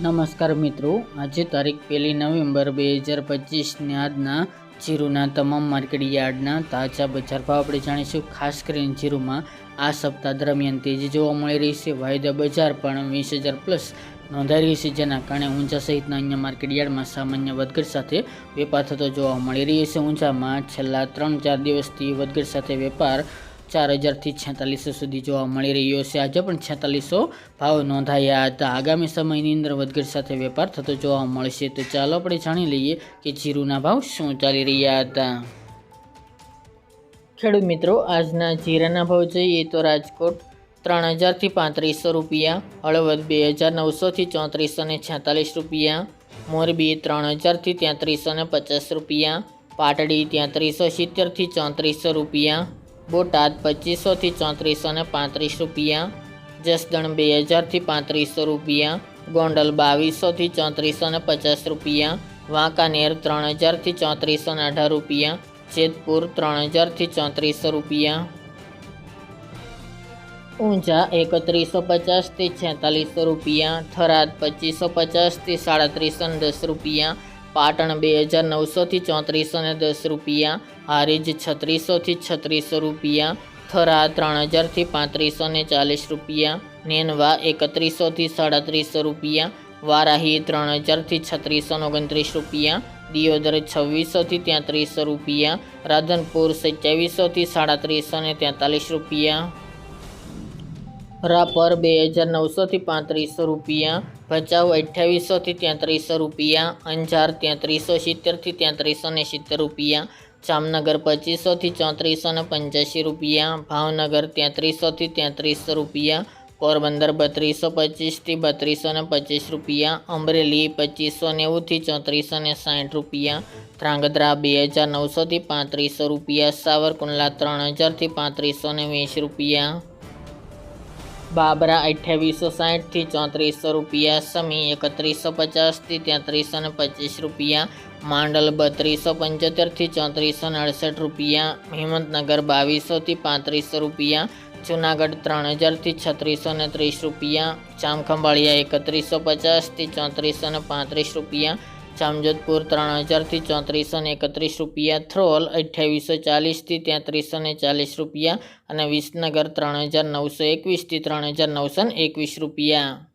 નમસ્કાર મિત્રો, આજે તારીખ પહેલી નવેમ્બર બે હજાર પચીસની આજના જીરુના તમામ માર્કેટ યાર્ડના તાજા બજાર ભાવ આપણે જાણીશું. ખાસ કરીને જીરુમાં આ સપ્તાહ દરમિયાન તેજી જોવા મળી રહી છે. વાયદા બજાર પણ વીસ હજાર પ્લસ નોંધાઈ રહી છે, જેના કારણે ઊંચા સહિતના અન્ય માર્કેટ યાર્ડમાં સામાન્ય વધઘટ સાથે વેપાર થતો જોવા મળી રહ્યો છે. ઊંચામાં છેલ્લા ત્રણ ચાર દિવસથી વધઘટ સાથે વેપાર ચાર હજારથી છેતાલીસો સુધી જોવા મળી રહ્યો છે. આજે પણ છેતાલીસો ભાવ નોંધાયા હતા. આગામી સમયની અંદર વધઘટ સાથે વેપાર થતો જોવા મળશે. તો ચાલો આપણે જાણી લઈએ કે જીરુના ભાવ શું ચાલી રહ્યા હતા. ખેડૂત મિત્રો, આજના જીરાના ભાવ જોઈએ તો રાજકોટ ત્રણ હજારથી પાંત્રીસો રૂપિયા, હળવદ બે હજાર નવસોથી ચોત્રીસો ને છેતાલીસ રૂપિયા, મોરબી ત્રણ હજારથી તેત્રીસો ને પચાસ રૂપિયા, પાટડી તેત્રીસો સિત્તેરથી ચોત્રીસો રૂપિયા બોટાદ પચીસોથી ચોત્રીસો ને પાંત્રીસ રૂપિયા. જસદણ બે હજારથી પાંત્રીસો રૂપિયા. ગોંડલ બાવીસોથી ચોત્રીસો ને પચાસ રૂપિયા. વાંકાનેર ત્રણ હજારથી ચોત્રીસો ને અઢાર રૂપિયા. જેતપુર ત્રણ હજારથી ચોત્રીસો રૂપિયા. ઊંઝા એકત્રીસો પચાસથી છેતાલીસો રૂપિયા. થરાદ પચીસો પચાસથી સાડત્રીસો ને દસ રૂપિયા. પાટણ બે હજાર નવસોથી ચોત્રીસો ને દસ રૂપિયા, હારીજ છત્રીસોથી છત્રીસો રૂપિયા, થરા ત્રણ હજારથી પાંત્રીસો ને ચાલીસ રૂપિયા, નેનવા એકત્રીસોથી સાડત્રીસો રૂપિયા, વારાહી ત્રણ હજારથી છત્રીસો ઓગણત્રીસ રૂપિયા, દિયોદર છવ્વીસોથી ત્યાંત્રીસો રૂપિયા, રાધનપુર સત્યાવીસોથી સાડત્રીસો ને તેતાલીસ રૂપિયા. રાપર બે હજાર નવસોથી પાંત્રીસો રૂપિયા, ભચાઉ અઠ્યાવીસોથી તેત્રીસો રૂપિયા, અંજાર તેત્રીસો સિત્તેરથી તેત્રીસો ને સિત્તેર રૂપિયા, જામનગર પચીસોથી ચોત્રીસો ને પંચ્યાસી રૂપિયા, ભાવનગર તેત્રીસોથી તેત્રીસો રૂપિયા, પોરબંદર બત્રીસો પચીસથી બત્રીસો ને પચીસ રૂપિયા, અમરેલી પચીસો નેવુંથી ચોત્રીસો ને સાઠ રૂપિયા, ધ્રાંગધ્રા બે હજાર નવસોથી પાંત્રીસો રૂપિયા, સાવરકુંડલા ત્રણ હજારથી પાંત્રીસો ને વીસ રૂપિયા. બાબરા અઠ્યાવીસો સાહીઠથી ચોત્રીસો રૂપિયા, સમી એકત્રીસો પચાસથી તેત્રીસો ને પચીસ રૂપિયા, માંડલ બત્રીસો પંચોતેરથી ચોત્રીસો ને અડસઠ રૂપિયા, હિંમતનગર બાવીસોથી પાંત્રીસો રૂપિયા, જુનાગઢ ત્રણ હજારથી છત્રીસો ને ત્રીસ રૂપિયા ચામખંભાળિયા એકત્રીસો પચાસથી ચોત્રીસો ને પાંત્રીસ રૂપિયા જામજોધપુર ત્રણ હજારથી ચોત્રીસો ને એકત્રીસ રૂપિયા, થ્રોલ અઠ્યાવીસો ચાલીસથી તેત્રીસો ને ચાલીસ રૂપિયા અને વિસનગર ત્રણ હજાર નવસો એકવીસથી ત્રણ હજાર નવસો એકવીસ રૂપિયા.